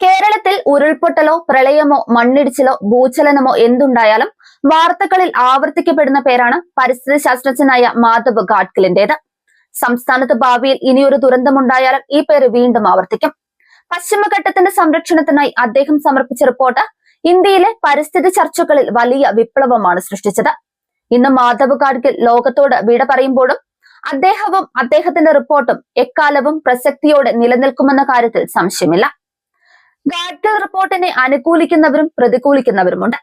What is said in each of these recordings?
കേരളത്തിൽ ഉരുൾപൊട്ടലോ പ്രളയമോ മണ്ണിടിച്ചിലോ ഭൂചലനമോ എന്തുണ്ടായാലും വാർത്തകളിൽ ആവർത്തിക്കപ്പെടുന്ന പേരാണ് പരിസ്ഥിതി ശാസ്ത്രജ്ഞനായ മാധവ് ഗാഡ്കിലിന്റേത് സംസ്ഥാനത്ത് ഭാവിയിൽ ഇനിയൊരു ദുരന്തമുണ്ടായാലും ഈ പേര് വീണ്ടും ആവർത്തിക്കും. പശ്ചിമഘട്ടത്തിന്റെ സംരക്ഷണത്തിനായി അദ്ദേഹം സമർപ്പിച്ച റിപ്പോർട്ട് ഇന്ത്യയിലെ പരിസ്ഥിതി ചർച്ചകളിൽ വലിയ വിപ്ലവമാണ് സൃഷ്ടിച്ചത്. ഇന്ന് മാധവ് ഗാഡ്ഗിൽ ലോകത്തോട് വിട പറയുമ്പോഴും അദ്ദേഹവും അദ്ദേഹത്തിന്റെ റിപ്പോർട്ടും എക്കാലവും പ്രസക്തിയോടെ നിലനിൽക്കുമെന്ന കാര്യത്തിൽ സംശയമില്ല. ഗാഡ്ഗിൽ റിപ്പോർട്ടിനെ അനുകൂലിക്കുന്നവരും പ്രതികൂലിക്കുന്നവരുമുണ്ട്.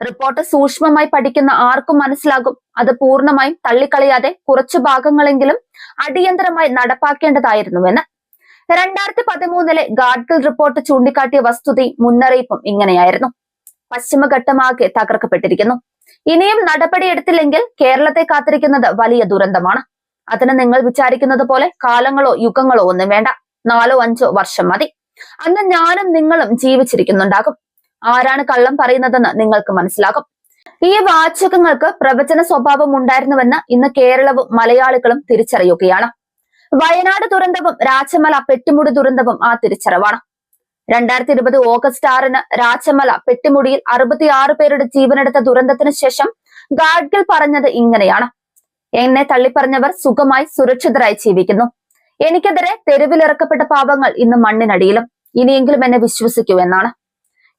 റിപ്പോർട്ട് സൂക്ഷ്മമായി പഠിക്കുന്ന ആർക്കും മനസ്സിലാകും. അത് പൂർണമായും തള്ളിക്കളയാതെ കുറച്ചു ഭാഗങ്ങളെങ്കിലും അടിയന്തരമായി നടപ്പാക്കേണ്ടതായിരുന്നുവെന്ന്. രണ്ടായിരത്തി പതിമൂന്നിലെ ഗാഡ്ഗിൽ റിപ്പോർട്ട് ചൂണ്ടിക്കാട്ടിയ വസ്തുതയും മുന്നറിയിപ്പും ഇങ്ങനെയായിരുന്നു. പശ്ചിമഘട്ടമാകെ തകർക്കപ്പെട്ടിരിക്കുന്നു. ഇനിയും നടപടിയെടുത്തില്ലെങ്കിൽ കേരളത്തെ കാത്തിരിക്കുന്നത് വലിയ ദുരന്തമാണ്. അതിന് നിങ്ങൾ വിചാരിക്കുന്നത് പോലെ കാലങ്ങളോ യുഗങ്ങളോ ഒന്നും വേണ്ട. നാലോ അഞ്ചോ വർഷം മതി. അന്ന് ഞാനും നിങ്ങളും ജീവിച്ചിരിക്കുന്നുണ്ടാകും. ആരാണ് കള്ളം പറയുന്നതെന്ന് നിങ്ങൾക്ക് മനസ്സിലാകും. ഈ വാചകങ്ങൾക്ക് പ്രവചന സ്വഭാവം ഉണ്ടായിരുന്നുവെന്ന് ഇന്ന് കേരളവും മലയാളികളും തിരിച്ചറിയുകയാണ്. വയനാട് ദുരന്തവും രാജമല പെട്ടിമുടി ദുരന്തവും ആ തിരിച്ചറിവാണ്. രണ്ടായിരത്തി ഇരുപത് ഓഗസ്റ്റ് ആറിന് രാജമല പെട്ടിമുടിയിൽ അറുപത്തിയാറ് പേരുടെ ജീവനെടുത്ത ദുരന്തത്തിന് ശേഷം ഗാഡ്ഗിൽ പറഞ്ഞത് ഇങ്ങനെയാണ്. എന്നെ തള്ളിപ്പറഞ്ഞവർ സുഖമായി സുരക്ഷിതരായി ജീവിക്കുന്നു. എനിക്കെതിരെ തെരുവിലിറക്കപ്പെട്ട പാപങ്ങൾ ഇന്ന് മണ്ണിനടിയിലും ഇനിയെങ്കിലും എന്നെ വിശ്വസിക്കൂ എന്നാണ്.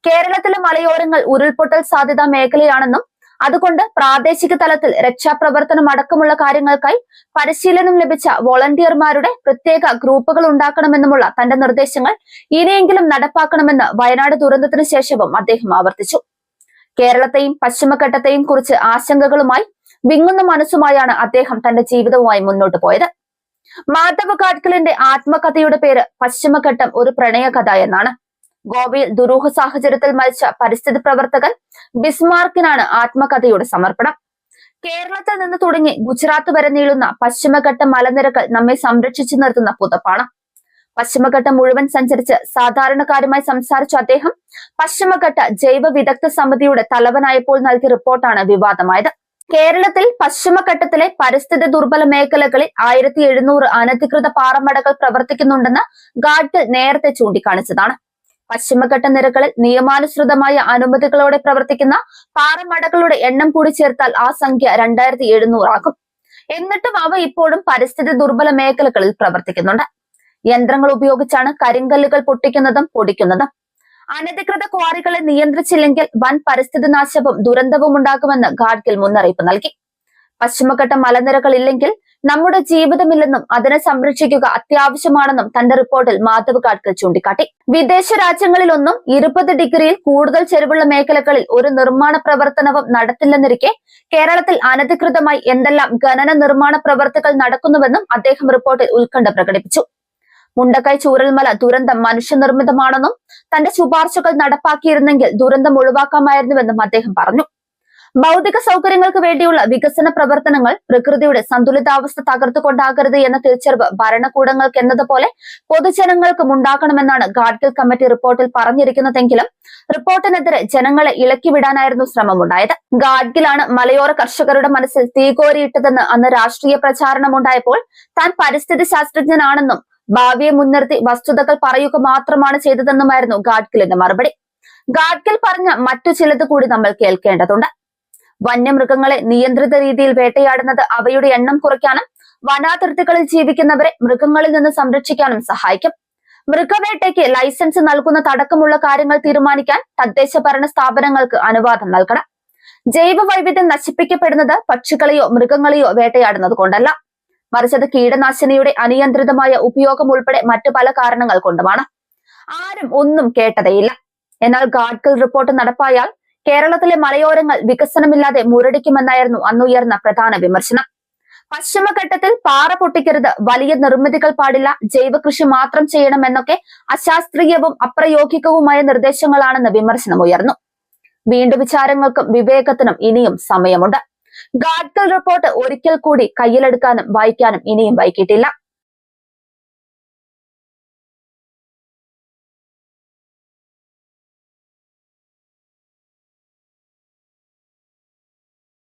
കേരളത്തിലെ മലയോരങ്ങൾ ഉരുൾപൊട്ടൽ സാധ്യതാ മേഖലയാണെന്നും അതുകൊണ്ട് പ്രാദേശിക തലത്തിൽ രക്ഷാപ്രവർത്തനം അടക്കമുള്ള കാര്യങ്ങൾക്കായി പരിശീലനം ലഭിച്ച വോളണ്ടിയർമാരുടെ പ്രത്യേക ഗ്രൂപ്പുകൾ ഉണ്ടാക്കണമെന്നുമുള്ള തന്റെ നിർദ്ദേശങ്ങൾ ഇനിയെങ്കിലും നടപ്പാക്കണമെന്ന് വയനാട് ദുരന്തത്തിന് ശേഷവും അദ്ദേഹം ആവർത്തിച്ചു. കേരളത്തെയും പശ്ചിമഘട്ടത്തെയും കുറിച്ച് ആശങ്കകളുമായി വിങ്ങുന്ന മനസ്സുമായാണ് അദ്ദേഹം തന്റെ ജീവിതവുമായി മുന്നോട്ട് പോയത്. മാധവ് ഗാഡ്കിലിന്റെ ആത്മകഥയുടെ പേര് പശ്ചിമഘട്ടം ഒരു പ്രണയകഥ എന്നാണ്. ഗോവയിൽ ദുരൂഹ സാഹചര്യത്തിൽ മരിച്ച പരിസ്ഥിതി പ്രവർത്തകൻ ബിസ്മാർക്കിനാണ് ആത്മകഥയുടെ സമർപ്പണം. കേരളത്തിൽ നിന്ന് തുടങ്ങി ഗുജറാത്ത് വരെ നീളുന്ന പശ്ചിമഘട്ട മലനിരകൾ നമ്മെ സംരക്ഷിച്ചു നിർത്തുന്ന പുതപ്പാണ്. പശ്ചിമഘട്ടം മുഴുവൻ സഞ്ചരിച്ച് സാധാരണക്കാരുമായി സംസാരിച്ച അദ്ദേഹം പശ്ചിമഘട്ട ജൈവ വിദഗ്ധ സമിതിയുടെ തലവനായപ്പോൾ നൽകിയ റിപ്പോർട്ടാണ് വിവാദമായത്. കേരളത്തിൽ പശ്ചിമഘട്ടത്തിലെ പരിസ്ഥിതി ദുർബല മേഖലകളിൽ ആയിരത്തി എഴുന്നൂറ് അനധികൃത പാറമടകൾ പ്രവർത്തിക്കുന്നുണ്ടെന്ന് ഗാഡ്ഗിൽ നേരത്തെ ചൂണ്ടിക്കാണിച്ചതാണ്. പശ്ചിമഘട്ട നിരകളിൽ നിയമാനുസൃതമായ അനുമതികളോടെ പ്രവർത്തിക്കുന്ന പാറമടകളുടെ എണ്ണം കൂടി ചേർത്താൽ ആ സംഖ്യ രണ്ടായിരത്തി എഴുന്നൂറാകും എന്നിട്ടും അവ ഇപ്പോഴും പരിസ്ഥിതി ദുർബല മേഖലകളിൽ പ്രവർത്തിക്കുന്നുണ്ട്. യന്ത്രങ്ങൾ ഉപയോഗിച്ചാണ് കരിങ്കല്ലുകൾ പൊട്ടിക്കുന്നതും പൊടിക്കുന്നതും. അനധികൃത ക്വാറികളെ നിയന്ത്രിച്ചില്ലെങ്കിൽ വൻ പരിസ്ഥിതി നാശവും ദുരന്തവും ഉണ്ടാകുമെന്ന് ഗാഡ്ഗിൽ മുന്നറിയിപ്പ് നൽകി. പശ്ചിമഘട്ട മലനിരകൾ ഇല്ലെങ്കിൽ നമ്മുടെ ജീവിതമില്ലെന്നും അതിനെ സംരക്ഷിക്കുക അത്യാവശ്യമാണെന്നും തന്റെ റിപ്പോർട്ടിൽ മാധവ് ഗാഡ്ഗിൽ ചൂണ്ടിക്കാട്ടി. വിദേശ രാജ്യങ്ങളിലൊന്നും ഇരുപത് ഡിഗ്രിയിൽ കൂടുതൽ ചെരുവുള്ള മേഖലകളിൽ ഒരു നിർമ്മാണ പ്രവർത്തനവും നടത്തില്ലെന്നിരിക്കെ കേരളത്തിൽ അനധികൃതമായി എന്തെല്ലാം ഖനന നിർമ്മാണ പ്രവർത്തികൾ നടക്കുന്നുവെന്നും അദ്ദേഹം റിപ്പോർട്ടിൽ ഉത്കണ്ഠ പ്രകടിപ്പിച്ചു. മുണ്ടക്കൈ ചൂരൽമല ദുരന്തം മനുഷ്യനിർമ്മിതമാണെന്നും തന്റെ ശുപാർശകൾ നടപ്പാക്കിയിരുന്നെങ്കിൽ ദുരന്തം ഒഴിവാക്കാമായിരുന്നുവെന്നും അദ്ദേഹം പറഞ്ഞു. ഭൗതിക സൗകര്യങ്ങൾക്ക് വേണ്ടിയുള്ള വികസന പ്രവർത്തനങ്ങൾ പ്രകൃതിയുടെ സന്തുലിതാവസ്ഥ തകർത്തുകൊണ്ടാകരുത് എന്ന തിരിച്ചറിവ് ഭരണകൂടങ്ങൾക്ക് എന്നതുപോലെ പൊതുജനങ്ങൾക്കും ഉണ്ടാക്കണമെന്നാണ് ഗാഡ്ഗിൽ കമ്മിറ്റി റിപ്പോർട്ടിൽ പറഞ്ഞിരിക്കുന്നതെങ്കിലും റിപ്പോർട്ടിനെതിരെ ജനങ്ങളെ ഇളക്കിവിടാനായിരുന്നു ശ്രമമുണ്ടായത്. ഗാഡ്ഗിലാണ് മലയോര കർഷകരുടെ മനസ്സിൽ തീകോരിയിട്ടതെന്ന് അന്ന് രാഷ്ട്രീയ പ്രചാരണമുണ്ടായപ്പോൾ താൻ പരിസ്ഥിതി ശാസ്ത്രജ്ഞനാണെന്നും ഭാവിയെ മുൻനിർത്തി വസ്തുതകൾ പറയുക മാത്രമാണ് ചെയ്തതെന്നുമായിരുന്നു ഗാഡ്ഗിലിന്റെ മറുപടി. ഗാഡ്ഗിൽ പറഞ്ഞ മറ്റു ചിലത് കൂടി നമ്മൾ കേൾക്കേണ്ടതുണ്ട്. വന്യമൃഗങ്ങളെ നിയന്ത്രിത രീതിയിൽ വേട്ടയാടുന്നത് അവയുടെ എണ്ണം കുറയ്ക്കാനും വനാതിർത്തികളിൽ ജീവിക്കുന്നവരെ മൃഗങ്ങളിൽ നിന്ന് സംരക്ഷിക്കാനും സഹായിക്കും. മൃഗവേട്ടയ്ക്ക് ലൈസൻസ് നൽകുന്ന തടക്കമുള്ള കാര്യങ്ങൾ തീരുമാനിക്കാൻ തദ്ദേശ ഭരണ സ്ഥാപനങ്ങൾക്ക് അനുവാദം നൽകണം. ജൈവ വൈവിധ്യം നശിപ്പിക്കപ്പെടുന്നത് പക്ഷികളെയോ മൃഗങ്ങളെയോ വേട്ടയാടുന്നത് കൊണ്ടല്ല. മറിച്ചത് കീടനാശിനിയുടെ അനിയന്ത്രിതമായ ഉപയോഗം ഉൾപ്പെടെ മറ്റു പല കാരണങ്ങൾ കൊണ്ടുമാണ്. ആരും ഒന്നും കേട്ടതേയില്ല. എന്നാൽ ഗാഡ്ഗിൽ റിപ്പോർട്ട് നടപ്പായാൽ കേരളത്തിലെ മലയോരങ്ങൾ വികസനമില്ലാതെ മുരടിക്കുമെന്നായിരുന്നു അന്നുയർന്ന പ്രധാന വിമർശനം. പശ്ചിമഘട്ടത്തിൽ പാറ പൊട്ടിക്കരുത് വലിയ നിർമ്മിതികൾ പാടില്ല ജൈവ കൃഷി മാത്രം ചെയ്യണമെന്നൊക്കെ അശാസ്ത്രീയവും അപ്രയോഗികവുമായ നിർദ്ദേശങ്ങളാണെന്ന് വിമർശനം ഉയർന്നു വീണ്ടും വിചാരങ്ങൾക്കും വിവേകത്തിനും ഇനിയും സമയമുണ്ട്. ഗാഡ്ഗിൽ റിപ്പോർട്ട് ഒരിക്കൽ കൂടി കയ്യിലെടുക്കാനും വായിക്കാനും ഇനിയും വൈകിട്ടില്ല.